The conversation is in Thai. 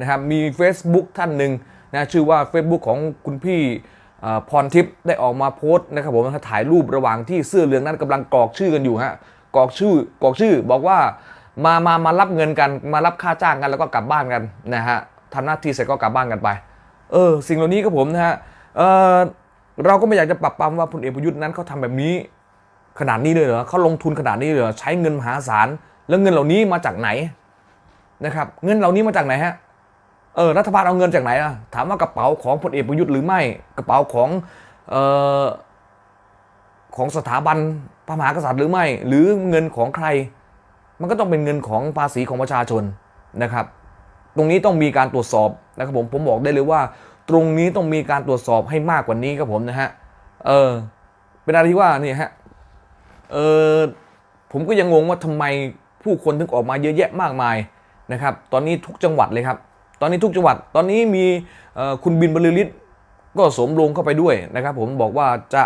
นะครับมี Facebook ท่านหนึ่งนะชื่อว่า Facebook ของคุณพี่พรทิพย์ได้ออกมาโพสต์นะครับผมถ่ายรูประหว่างที่เสื้อเหลืองนั้นกำลังกรอกชื่อกันอยู่ฮะกรอกชื่อกรอกชื่อบอกว่ามามามารับเงินกันมารับค่าจ้างกันแล้วก็กลับบ้านกันนะฮะทำหน้าที่เสร็จก็กลับบ้านกันไป เออ สิ่งเหล่านี้ครับผมนะฮะเออเราก็ไม่อยากจะปรับปรามว่าพลเอกประยุทธ์นั้นเขาทำแบบนี้ขนาดนี้เลยเหรอเขาลงทุนขนาดนี้เลยเหรอใช้เงินมหาศาลแล้วเงินเหล่านี้มาจากไหน นะครับเงินเหล่านี้มาจากไหนฮะเออรัฐบาลเอาเงินจากไหนอะถามว่ากระเป๋าของพลเอกประยุทธ์หรือไม่กระเป๋าของเอ่อของสถาบันพระมหากษัตริย์หรือไม่ หรือเงินของใคร มันก็ต้องเป็นเงินของภาษีของประชาชนนะครับ ตรงนี้ต้องมีการตรวจสอบนะครับผมผมบอกได้เลยว่า ตรงนี้ต้องมีการตรวจสอบให้มากกว่านี้ครับผมนะฮะเออเป็นอะไรที่ว่านี่ฮะเออผมก็ยังงงว่าทำไมผู้คนถึงออกมาเยอะแยะมากมาย นะครับ ตอนนี้ทุกจังหวัดเลยครับ ตอนนี้ทุกจังหวัด ตอนนี้มีคุณบินบรรลือฤทธิ์ก็สมลงเข้าไปด้วยนะครับ ผมบอกว่าจะ